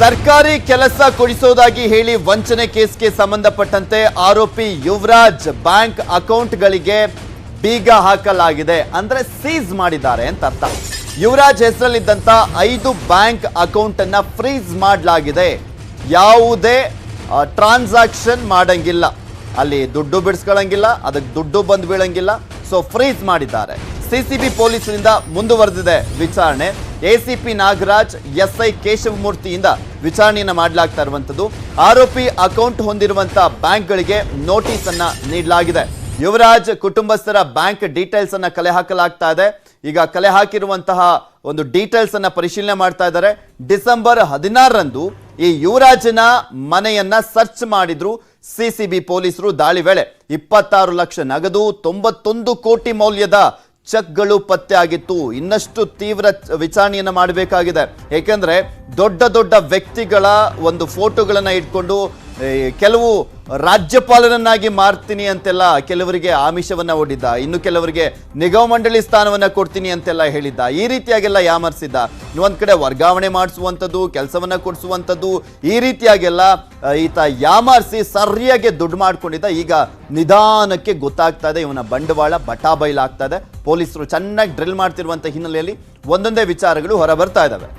ಸರ್ಕಾರಿ ಕೆಲಸ ಕೊಡಿಸೋದಾಗಿ ಹೇಳಿ ವಂಚನೆ ಕೇಸ್ಗೆ ಸಂಬಂಧಪಟ್ಟಂತೆ ಆರೋಪಿ ಯುವರಾಜ್ ಬ್ಯಾಂಕ್ ಅಕೌಂಟ್ಗಳಿಗೆ ಬೀಗ ಹಾಕಲಾಗಿದೆ. ಅಂದ್ರೆ ಸೀಸ್ ಮಾಡಿದ್ದಾರೆ ಅಂತ ಅರ್ಥ. ಯುವರಾಜ್ ಹೆಸರಲ್ಲಿದ್ದಂತ ಐದು ಬ್ಯಾಂಕ್ ಅಕೌಂಟ್ ಅನ್ನ ಫ್ರೀಸ್ ಮಾಡಲಾಗಿದೆ. ಯಾವುದೇ ಟ್ರಾನ್ಸಾಕ್ಷನ್ ಮಾಡಂಗಿಲ್ಲ. ಅಲ್ಲಿ ದುಡ್ಡು ಬಿಡಿಸ್ಕೊಳ್ಳಂಗಿಲ್ಲ ಅದಕ್ಕೆ ದುಡ್ಡು ಬಂದು ಬೀಳಂಗಿಲ್ಲ. ಸೊ ಫ್ರೀಸ್ ಮಾಡಿದ್ದಾರೆ. ಸಿಸಿಬಿ ಪೊಲೀಸರಿಂದ ಮುಂದುವರೆದಿದೆ ವಿಚಾರಣೆ. ಎಸಿಪಿ ನಾಗರಾಜ್, ಎಸ್ಐ ಕೇಶವಮೂರ್ತಿಯಿಂದ ವಿಚಾರಣೆಯನ್ನು ಮಾಡಲಾಗ್ತಾ ಇರುವಂಥದ್ದು. ಆರೋಪಿ ಅಕೌಂಟ್ ಹೊಂದಿರುವಂತ ಬ್ಯಾಂಕ್ಗಳಿಗೆ ನೋಟಿಸ್ ಅನ್ನ ನೀಡಲಾಗಿದೆ. ಯುವರಾಜ್ ಕುಟುಂಬಸ್ಥರ ಬ್ಯಾಂಕ್ ಡೀಟೇಲ್ಸ್ ಅನ್ನ ಕಲೆ ಹಾಕಲಾಗ್ತಾ ಇದೆ. ಈಗ ಕಲೆ ಹಾಕಿರುವಂತಹ ಒಂದು ಡೀಟೇಲ್ಸ್ ಅನ್ನ ಪರಿಶೀಲನೆ ಮಾಡ್ತಾ ಇದ್ದಾರೆ. ಡಿಸೆಂಬರ್ ಹದಿನಾರರಂದು ಈ ಯುವರಾಜನ ಮನೆಯನ್ನ ಸರ್ಚ್ ಮಾಡಿದ್ರು ಸಿಸಿಬಿ ಪೊಲೀಸರು ದಾಳಿ ವೇಳೆ ಇಪ್ಪತ್ತಾರು ಲಕ್ಷ ನಗದು ತೊಂಬತ್ತೊಂದು ಕೋಟಿ ಮೌಲ್ಯದ ಚೆಕ್ಗಳು ಪತ್ತೆ ಆಗಿತ್ತು. ಇನ್ನಷ್ಟು ತೀವ್ರ ವಿಚಾರಣೆಯನ್ನು ಮಾಡಬೇಕಾಗಿದೆ. ಏಕೆಂದರೆ ದೊಡ್ಡ ದೊಡ್ಡ ವ್ಯಕ್ತಿಗಳ ಒಂದು ಫೋಟೋಗಳನ್ನು ಇಟ್ಕೊಂಡು ಕೆಲವು ರಾಜ್ಯಪಾಲರನ್ನಾಗಿ ಮಾರ್ತೀನಿ ಅಂತೆಲ್ಲ ಕೆಲವರಿಗೆ ಆಮಿಷವನ್ನು ಒಡ್ಡಿದ್ದ, ಇನ್ನು ಕೆಲವರಿಗೆ ನಿಗಮ ಮಂಡಳಿ ಸ್ಥಾನವನ್ನು ಕೊಡ್ತೀನಿ ಅಂತೆಲ್ಲ ಹೇಳಿದ್ದ, ಈ ರೀತಿಯಾಗೆಲ್ಲ ಯಾಮರ್ಸಿದ್ದ? ಇನ್ನೊಂದು ಕಡೆ ವರ್ಗಾವಣೆ ಮಾಡಿಸುವಂಥದ್ದು, ಕೆಲಸವನ್ನು ಕೊಡಿಸುವಂಥದ್ದು, ಈ ರೀತಿಯಾಗೆಲ್ಲ ಈತ ಯಾಮರ್ಸಿ ಸರಿಯಾಗಿ ದುಡ್ಡು ಮಾಡಿಕೊಂಡಿದ್ದ, ಈಗ ನಿಧಾನಕ್ಕೆ ಗೊತ್ತಾಗ್ತಾ ಇದೆ, ಇವನ ಬಂಡವಾಳ ಬಟಾ ಬಯಲಾಗ್ತಾ ಇದೆ. ಪೊಲೀಸರು ಚೆನ್ನಾಗಿ ಡ್ರಿಲ್ ಮಾಡ್ತಿರುವಂಥ ಹಿನ್ನೆಲೆಯಲ್ಲಿ ಒಂದೊಂದೇ ವಿಚಾರಗಳು ಹೊರ ಬರ್ತಾ ಇದಾವೆ.